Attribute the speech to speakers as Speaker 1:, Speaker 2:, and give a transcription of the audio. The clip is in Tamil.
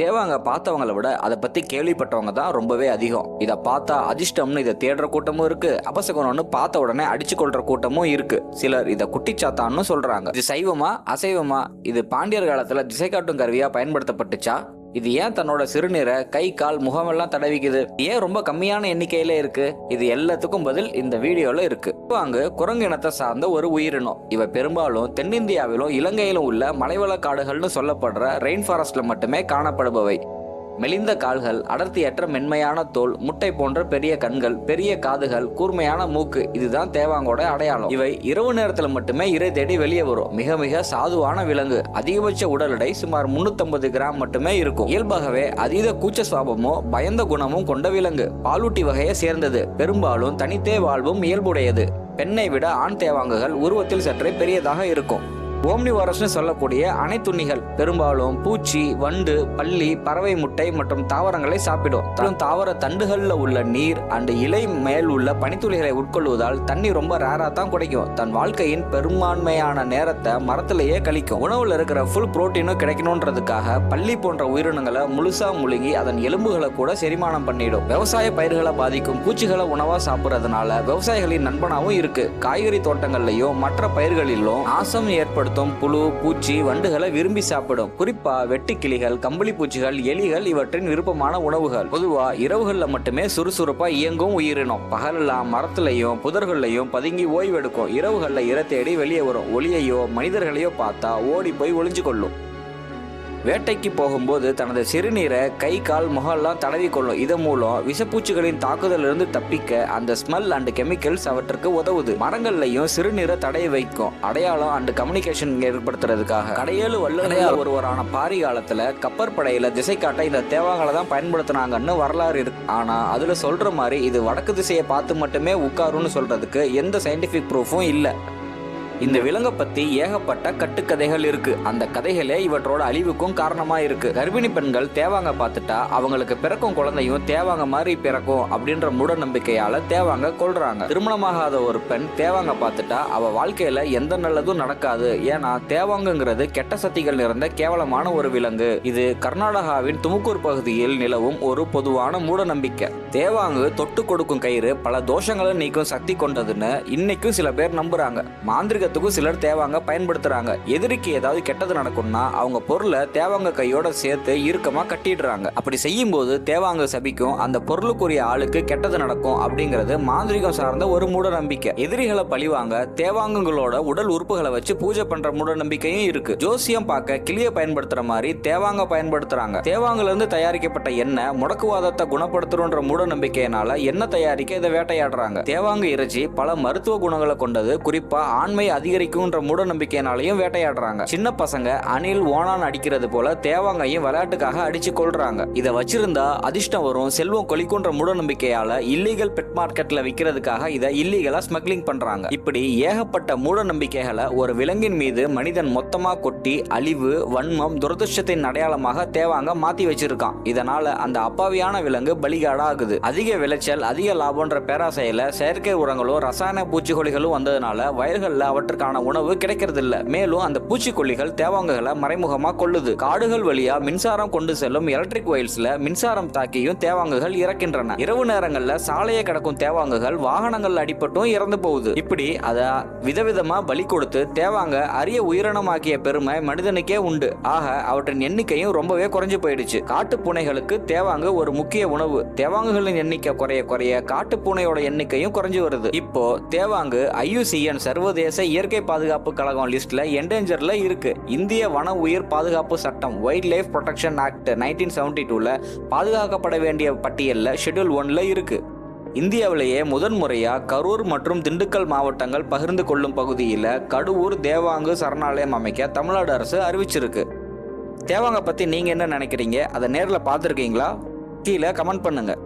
Speaker 1: தேவாங்க பார்த்தவங்கள விட அதை பத்தி கேள்விப்பட்டவங்க தான் ரொம்பவே அதிகம். இதை பார்த்தா அதிர்ஷ்டம்னு இதை தேடுற கூட்டமும் இருக்கு. அபசகுணம்னு பார்த்த உடனே அடிச்சு கொள்ற கூட்டமும் இருக்கு. சிலர் இதை குட்டிச்சாத்தான்னு சொல்றாங்க. இது சைவமா அசைவமா? இது பாண்டியர் காலத்துல திசை காட்டும் கருவியா பயன்படுத்தப்பட்டுச்சா? இது ஏன் தன்னோட சிறுநீரை கை கால் முகமெல்லாம் தடவிக்குது? ஏன் ரொம்ப கம்மியான எண்ணிக்கையில இருக்கு? இது எல்லாத்துக்கும் பதில் இந்த வீடியோல இருக்கு. வாங்க குரங்கு இனத்தை சார்ந்த ஒரு உயிரினம். இவ பெரும்பாலும் தென்னிந்தியாவிலும் இலங்கையிலும் உள்ள மலைவள காடுகள்னு சொல்லப்படுற ரெயின் ஃபாரஸ்ட்ல மட்டுமே காணப்படுபவை. மெலிந்த கால்கள் அடர்த்தியற்ற மென்மையான தோல் முட்டை போன்ற பெரிய கண்கள் பெரிய காதுகள் கூர்மையான மூக்கு இதுதான் தேவாங்கோட அடையாளம். இவை இரவு நேரத்தில் மட்டுமே இறை தேடி வெளியே வரும். மிக மிக சாதுவான விலங்கு. அதிகபட்ச உடல் எடை சுமார் 350 கிராம் மட்டுமே இருக்கும். இயல்பாகவே அதீத கூச்ச சுவாபமோ பயந்த குணமும் கொண்ட விலங்கு. பாலூட்டி வகையை சேர்ந்தது. பெரும்பாலும் தனித்தே வாழ்வும் இயல்புடையது. பெண்ணை விட ஆண் தேவாங்குகள் உருவத்தில் சற்றே பெரியதாக இருக்கும். ஓம்னிவாரஸ்னு சொல்லக்கூடிய அனைத்துண்ணிகள் பெரும்பாலும் பூச்சி வண்டு பள்ளி பறவை முட்டை மற்றும் தாவரங்களை சாப்பிடும். தரும் தாவர தண்டுகளில் உள்ள நீர் அண்டு இலை மேல் உள்ள பனித்துளிகளை உட்கொள்வதால் தண்ணி ரொம்ப ரேரா தான் குடைக்கும். தன் வாழ்க்கையின் பெரும்பான்மையான நேரத்தை மரத்திலேயே கழிக்கும். உணவுல இருக்கிற ஃபுல் புரோட்டீனும் கிடைக்கணுன்றதுக்காக பள்ளி போன்ற உயிரினங்களை முழுசா முழுகி அதன் எலும்புகளை கூட செரிமானம் பண்ணிடும். விவசாய பயிர்களை பாதிக்கும் பூச்சிகளை உணவா சாப்பிட்றதுனால விவசாயிகளின் நண்பனாவும் இருக்கு. காய்கறி தோட்டங்கள்லயும் மற்ற பயிர்களிலும் நாசம் ஏற்படுத்தும் புழு பூச்சி வண்டுகளை விரும்பி சாப்பிடும். குறிப்பா வெட்டுக்கிளிகள் கம்பளி பூச்சிகள் எலிகள் இவற்றின் விருப்பமான உணவுகள். பொதுவா இரவுகள்ல மட்டுமே சுறுசுறுப்பா இயங்கும் உயிரினம். பகலெல்லாம் மரத்திலையும் புதர்கள்லையும் பதுங்கி ஓய்வெடுக்கும். இரவுகள்ல இர தேடி வெளியே வரும். ஒளியையோ மனிதர்களையோ பார்த்தா ஓடி போய் ஒளிஞ்சு கொள்ளும். வேட்டைக்கு போகும்போது தனது சிறுநீரை கை கால் முகம்லாம் தடவி கொள்ளும். இதன் மூலம் விஷப்பூச்சிகளின் தாக்குதலிருந்து தப்பிக்க அந்த ஸ்மெல் அண்ட் கெமிக்கல்ஸ் அவற்றுக்கு உதவுது. மரங்கள்லையும் சிறுநீரை தடவி வைக்கும். அடையாளம் அண்ட் கம்யூனிகேஷன் ஏற்படுத்துறதுக்காக. கடையேழு வல்லுநர்கள் ஒருவரான பாரி காலத்துல கப்பற்படையில திசை காட்ட இந்த தேவாங்களை தான் பயன்படுத்தினாங்கன்னு வரலாறு இருக்கு. ஆனா அதுல சொல்ற மாதிரி இது வடக்கு திசையை பார்த்து மட்டுமே உட்காருன்னு சொல்றதுக்கு எந்த சயின்டிபிக் ப்ரூஃபும் இல்லை. இந்த விலங்கை பத்தி ஏகப்பட்ட கட்டுக்கதைகள் இருக்கு. அந்த கதைகளே இவற்றோட அழிவுக்கும் காரணமா இருக்கு. கர்ப்பிணி பெண்கள் தேவாங்க பார்த்துட்டா அவங்களுக்கு பிறக்கும் குழந்தையும் தேவாங்க மாதிரி பிறக்கும் அப்படின்ற மூட நம்பிக்கையால தேவாங்க கொள்றாங்க திருமணமாகாத ஒரு பெண் தேவாங்க பார்த்துட்டா அவ வாழ்க்கையில எந்த நல்லதும் நடக்காது. ஏன்னா தேவாங்கங்கிறது கெட்ட சக்திகள் நிறைந்த கேவலமான ஒரு விலங்கு. இது கர்நாடகாவின் துமுக்கூர் பகுதியில் நிலவும் ஒரு பொதுவான மூட நம்பிக்கை. தேவாங்கு தொட்டு கொடுக்கும் கயிறு பல தோஷங்களை நீக்கும் சக்தி கொண்டதுன்னு இன்னைக்கும் சில பேர் நம்புறாங்க. மாந்திரிகத்துக்கும் சிலர் தேவாங்க பயன்படுத்துறாங்க. எதிரிக்கு ஏதாவது கெட்டது நடக்கும்னா அவங்க பொருளை தேவாங்க கையோட சேர்த்து இறுக்கமா கட்டிடுறாங்க. அப்படி செய்யும் போது தேவாங்க சபிக்கும் அந்த பொருளுக்குரிய ஆளுக்கு கெட்டது நடக்கும் அப்படிங்கிறது மாந்திரிகம் சார்ந்த ஒரு மூட நம்பிக்கை. எதிரிகளை பழிவாங்க தேவாங்கங்களோட உடல் உறுப்புகளை வச்சு பூஜை பண்ற மூட நம்பிக்கையும் இருக்கு. ஜோசியம் பார்க்க கிளிய பயன்படுத்துற மாதிரி தேவாங்க பயன்படுத்துறாங்க. தேவாங்கல இருந்து தயாரிக்கப்பட்ட எண்ணெய் முடக்குவாதத்தை குணப்படுத்துறோன்ற மூட நம்பிக்கையினால எண்ணெய் தயாரிக்க இதை வேட்டையாடுறாங்க. தேவாங்க இறைச்சி பல மருத்துவ குணங்களை கொண்டது. குறிப்பா ஆண்மை அதிகரிக்கும்ன்ற மூட நம்பிக்கையினாலையும் வேட்டையாடுறாங்க. சின்ன பசங்க அணில் ஓனான் அடிக்கிறது போல தேவாங்கையும் விளையாட்டுக்காக அடிச்சு கொள்றாங்க இதை வச்சிருந்தா அதிர்ஷ்டம் வரும் செல்வம் கொலிக்குன்ற மூட நம்பிக்கையால இல்லீகல் பெட் மார்க்கெட்ல விற்கிறதுக்காக இதை இல்லீகலா ஸ்மக்லிங் பண்றாங்க. இப்படி ஏகப்பட்ட மூட நம்பிக்கைகளை ஒரு விலங்கின் மீது மனிதன் மொத்தமா கொட்டி அழிவு வன்மம் துரதிருஷ்டத்தின் அடையாளமாக தேவாங்க மாத்தி வச்சிருக்கான். இதனால அந்த அப்பாவியான விலங்கு பலிகாடா ஆகுது அதிக விளைச்சல் அதிக லாபம்ன்ற பேராசையில செயற்கை உரங்களும் ரசாயன பூச்சிக்கொல்லிகளும் வந்ததுனால வயல்கள்ல அவற்றுக்கான உணவு கிடைக்கிறது இல்ல மேலும் அந்த பூச்சிக்கொல்லிகள் தேவாங்குகளை மறைமுகமா கொள்ளுது. காடுகள் வழியா மின்சாரம் கொண்டு செல்லும் எலக்ட்ரிக் வயல்ஸ்ல மின்சாரம் தாக்கியும் தேவாங்குகள் இறக்கின்றன. இரவு நேரங்கள்ல சாலையை கிடக்கும் தேவாங்குகள் வாகனங்கள் அடிபட்டும் இறந்து போகுது. இப்படி அத விதவிதமா பலி கொடுத்து தேவாங்க அரிய உயிரினமாக்கிய பெருமை மனிதனுக்கே உண்டு. ஆக அவற்றின் எண்ணிக்கையும் ரொம்பவே குறைஞ்சு போயிடுச்சு. காட்டு பூனைகளுக்கு தேவாங்கு ஒரு முக்கிய உணவு. தேவாங்குகளின் எண்ணிக்கை குறைய குறைய காட்டு பூனையோட எண்ணிக்கையும் குறைஞ்சு வருது. இப்போ தேவாங்கு ஐயுசிஎன் சர்வதேச இயற்கை பாதுகாப்பு கழகம் லிஸ்ட்ல என்டேஞ்சர்ல இருக்கு. இந்திய வன உயிர் பாதுகாப்பு சட்டம் wild life protection act nineteen seventy டூல பாதுகாக்கப்பட வேண்டிய பட்டியலில் ஷெட்யூல் ஒன்ல இருக்கு. இந்தியாவிலேயே முதன்முறையாக கரூர் மற்றும் திண்டுக்கல் மாவட்டங்கள் பகிர்ந்து கொள்ளும் பகுதியில் கடுவூர் தேவாங்கு சரணாலயம் அமைக்க தமிழ்நாடு அரசு அறிவிச்சிருக்கு. தேவாங்க பற்றி நீங்கள் என்ன நினைக்கிறீங்க? அதை நேரில் பார்த்துருக்கீங்களா? கீழே கமெண்ட் பண்ணுங்கள்